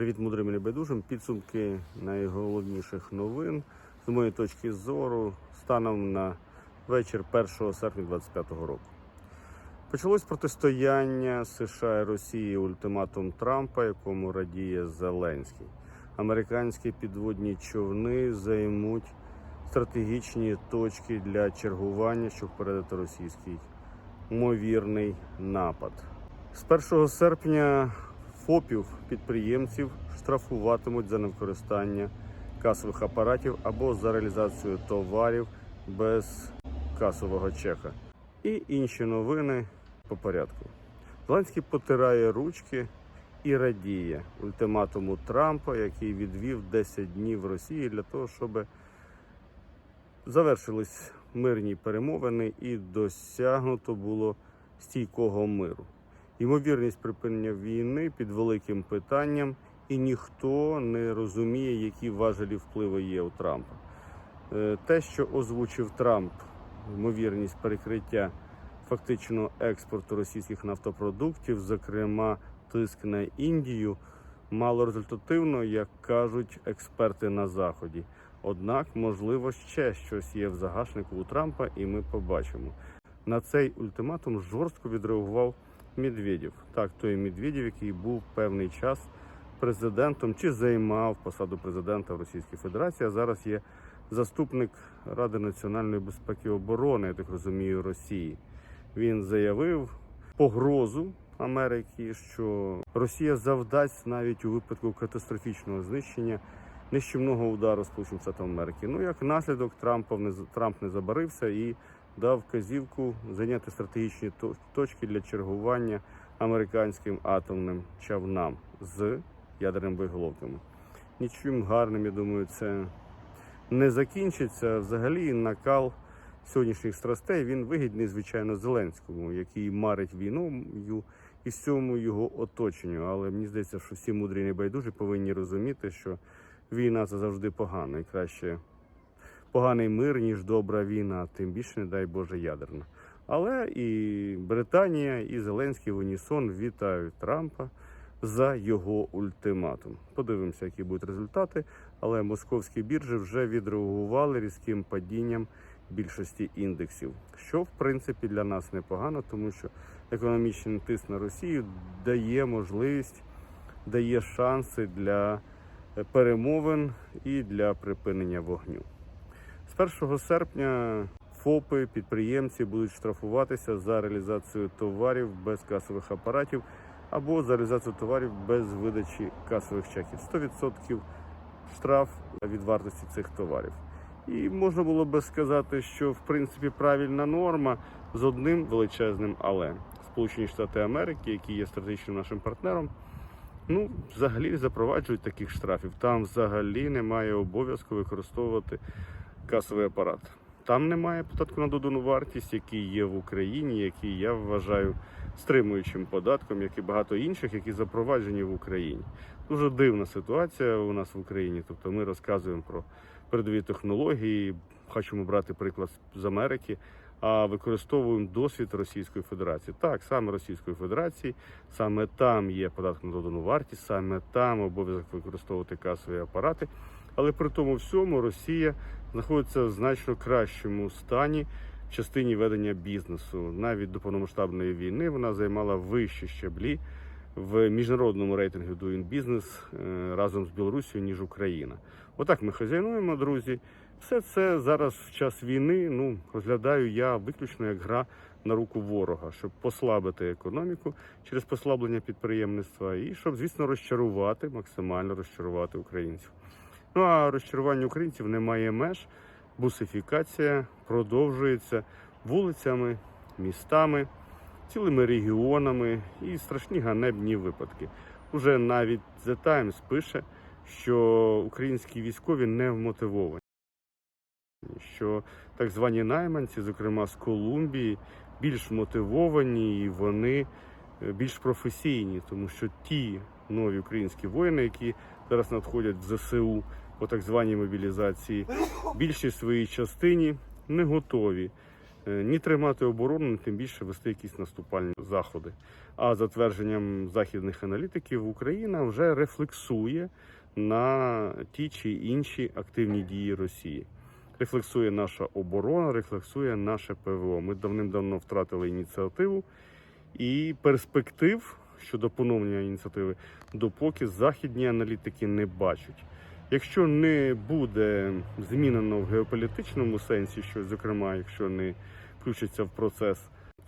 Привіт, мудрим і небайдужим. Підсумки найголовніших новин з моєї точки зору станом на вечір 1 серпня 2025 року. Почалось протистояння США і Росії ультиматум Трампа, якому радіє Зеленський. Американські підводні човни займуть стратегічні точки для чергування, щоб передати російський ймовірний напад. З 1 серпня ФОПів підприємців штрафуватимуть за невикористання касових апаратів або за реалізацію товарів без касового чека. І інші новини по порядку. Зеленський потирає ручки і радіє ультиматуму Трампа, який відвів 10 днів Росії для того, щоб завершились мирні перемовини і досягнуто було стійкого миру. Ймовірність припинення війни під великим питанням, і ніхто не розуміє, які важелі впливу є у Трампа. Е, Те, що озвучив Трамп, ймовірність перекриття фактично експорту російських нафтопродуктів, зокрема тиск на Індію, мало результативно, як кажуть експерти на заході. Однак, можливо, ще щось є в загашнику у Трампа, і ми побачимо. На цей ультиматум жорстко відреагував Медведєв. Так, той Медведєв, який був певний час президентом чи займав посаду президента в Російській Федерації, а зараз є заступник Ради національної безпеки і оборони, я так розумію, Росії. Він заявив погрозу Америки, що Росія завдасть навіть у випадку катастрофічного знищення нищівного удару Сполучених Штатів Америки. Ну як наслідок Трампа не Трамп не забарився і дав вказівку зайняти стратегічні точки для чергування американським атомним човнам з ядерними боєголовками. Нічим гарним, я думаю, це не закінчиться. Взагалі, накал сьогоднішніх страстей він вигідний, звичайно, Зеленському, який марить війною і всьому його оточенню. Але мені здається, що всі мудрі небайдужі повинні розуміти, що війна це завжди погано і краще поганий мир, ніж добра війна, тим більше, не дай Боже, ядерна. Але і Британія, і Зеленський в унісон вітають Трампа за його ультиматум. Подивимося, які будуть результати. Але московські біржі вже відреагували різким падінням більшості індексів, що в принципі для нас непогано, тому що економічний тиск на Росію дає можливість, дає шанси для перемовин і для припинення вогню. З 1 серпня ФОПи, підприємці будуть штрафуватися за реалізацію товарів без касових апаратів або за реалізацію товарів без видачі касових чеків. 100% штраф від вартості цих товарів. І можна було би сказати, що в принципі правильна норма з одним величезним але Сполучені Штати Америки, які є стратегічним нашим партнером, ну взагалі запроваджують таких штрафів. Там взагалі немає обов'язку використовувати касовий апарат. Там немає податку на додану вартість, який є в Україні, який я вважаю стримуючим податком, як і багато інших, які запроваджені в Україні. Дуже дивна ситуація у нас в Україні. Тобто ми розказуємо про передові технології, хочемо брати приклад з Америки, а використовуємо досвід Російської Федерації. Так, саме Російської Федерації, саме там є податок на додану вартість, саме там обов'язок використовувати касові апарати. Але при тому всьому Росія знаходиться в значно кращому стані в частині ведення бізнесу. Навіть до повномасштабної війни вона займала вищі щаблі в міжнародному рейтингу Doing Business е, разом з Білорусією, ніж Україна. Отак ми хазяйнуємо, друзі. Все це зараз в час війни ну розглядаю я виключно як гра на руку ворога, щоб послабити економіку через послаблення підприємництва і щоб, звісно, розчарувати, максимально розчарувати українців. Ну а розчарування українців немає меж. Бусифікація продовжується вулицями, містами, цілими регіонами і страшні ганебні випадки. Уже навіть The Times пише, що українські військові не вмотивовані, що так звані найманці, зокрема з Колумбії, більш мотивовані і вони е, більш професійні, тому що ті нові українські воїни, які зараз надходять в ЗСУ по так званій мобілізації, більшій своїй частині не готові е, ні тримати оборону, ні тим більше вести якісь наступальні заходи. А за твердженням західних аналітиків, Україна вже рефлексує на ті чи інші активні дії Росії. Рефлексує наша оборона, рефлексує наше ПВО. Ми давним-давно втратили ініціативу і перспектив щодо поновлення ініціативи, допоки західні аналітики не бачать. Якщо не буде змінено в геополітичному сенсі, що зокрема, якщо не включиться в процес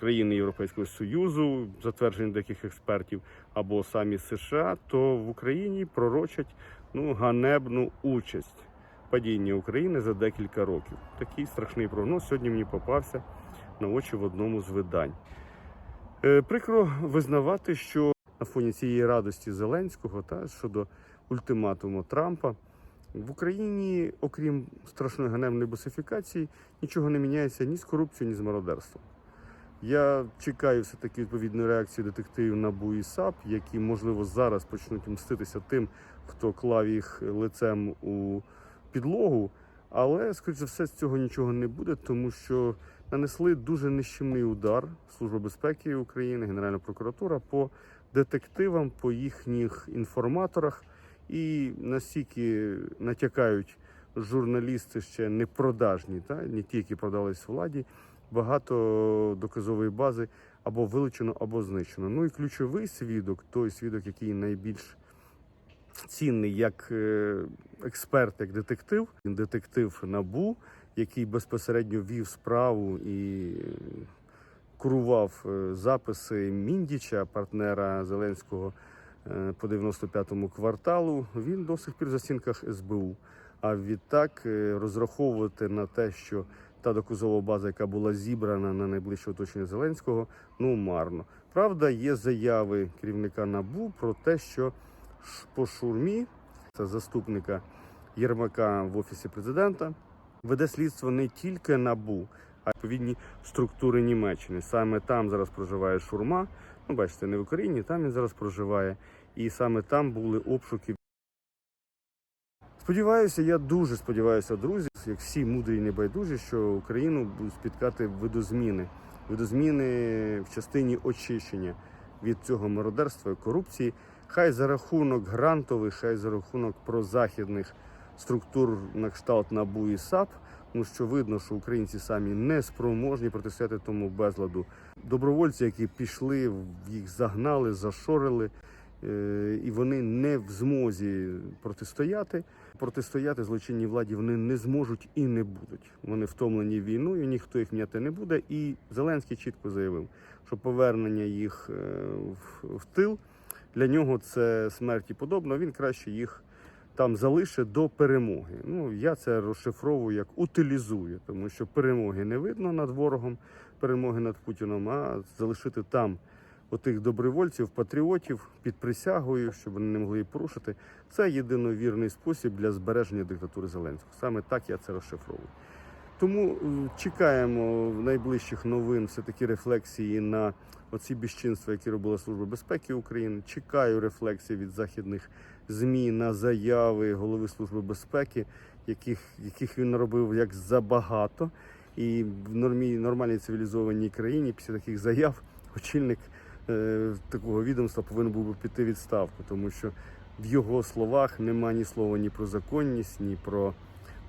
країни Європейського Союзу, затвердження деяких експертів, або самі США, то в Україні пророчать ну ганебну участь падіння України за декілька років. Такий страшний прогноз сьогодні мені попався на очі в одному з видань. Е, Прикро визнавати, що на фоні цієї радості Зеленського та щодо ультиматуму Трампа в Україні, окрім страшної ганебної босифікації, нічого не міняється ні з корупцією, ні з мародерством. Я чекаю все-таки відповідної реакції детективів НАБУ і САП, які, можливо, зараз почнуть мститися тим, хто клав їх лицем у підлогу. Але, скоріш за все, з цього нічого не буде, тому що нанесли дуже нищівний удар Служба безпеки України, Генеральна прокуратура по детективам, по їхніх інформаторах. І настільки натякають журналісти ще не продажні, та не ті, які продались владі, багато доказової бази або вилучено, або знищено. Ну і ключовий свідок, той свідок, який найбільш цінний як е, експерт, як детектив, він детектив набу, який безпосередньо вів справу і курував е, записи Міндіча, партнера Зеленського е, по 95-му кварталу. Він до сих пір в застінках СБУ. А відтак розраховувати на те, що та доказова база, яка була зібрана на найближче оточення Зеленського, ну марно. Правда, є заяви керівника НАБУ про те, що по шурмі, це заступника Єрмака в офісі президента, веде слідство не тільки НАБУ, а й відповідні структури Німеччини. Саме там зараз проживає шурма. Ну, бачите, не в Україні, там він зараз проживає. І саме там були обшуки. Сподіваюся, я дуже сподіваюся, друзі, як всі мудрі і небайдужі, що Україну будуть спіткати видозміни. Видозміни в частині очищення від цього мародерства і корупції. Хай за рахунок грантових, хай за рахунок прозахідних структур на кшталт НАБУ і САП, тому що видно, що українці самі не спроможні протистояти тому безладу. Добровольці, які пішли, їх загнали, зашорили, е, і вони не в змозі протистояти. Протистояти злочинній владі вони не зможуть і не будуть. Вони втомлені війною, ніхто їх м'яти не буде. І Зеленський чітко заявив, що повернення їх е, в, в тил для нього це смерті подобно. Він краще їх там залишить до перемоги. Ну я це розшифровую як утилізує, тому що перемоги не видно над ворогом, перемоги над Путіном, а залишити там отих добровольців, патріотів під присягою, щоб вони не могли її порушити. Це єдиновірний спосіб для збереження диктатури Зеленського. Саме так я це розшифровую. Тому е, чекаємо в найближчих новин все таки рефлексії на оці безчинства, які робила Служба безпеки України. Чекаю рефлексії від західних змі на заяви голови Служби безпеки, яких, яких він робив як забагато. І в нормі, нормальній цивілізованій країні після таких заяв очільник е, такого відомства повинен був би піти відставку, тому що в його словах нема ні слова ні про законність, ні про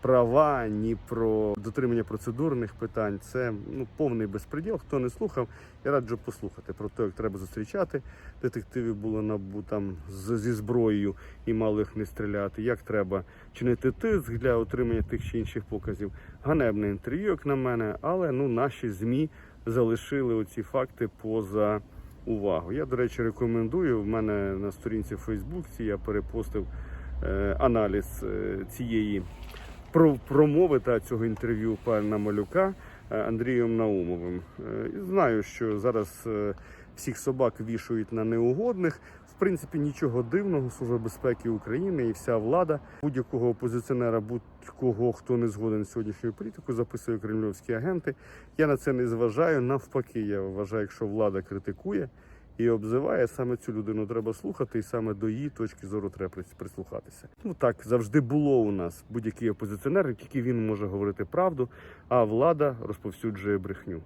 права, ні про дотримання процедурних питань. Це ну повний безпреділ. Хто не слухав, я раджу послухати про те, як треба зустрічати детективів було набу там зі зброєю і мало їх не стріляти. Як треба чинити тиск для отримання тих чи інших показів. Ганебне інтерв'ю, як на мене, але ну наші змі залишили оці факти поза увагу. Я, до речі, рекомендую. В мене на сторінці в Фейсбуці я перепостив е, аналіз е, цієї про промови та цього інтерв'ю пана Малюка е, Андрієм Наумовим. Е, Знаю, що зараз е, всіх собак вішають на неугодних. В принципі, нічого дивного. Служба безпеки України і вся влада будь-якого опозиціонера, будь-кого, хто не згоден з сьогоднішньою політикою, записує кремлівські агенти. Я на це не зважаю. Навпаки, я вважаю, якщо влада критикує і обзиває, саме цю людину треба слухати, і саме до її точки зору треба прислухатися. Ну так завжди було у нас будь-який опозиціонер, тільки він може говорити правду, а влада розповсюджує брехню.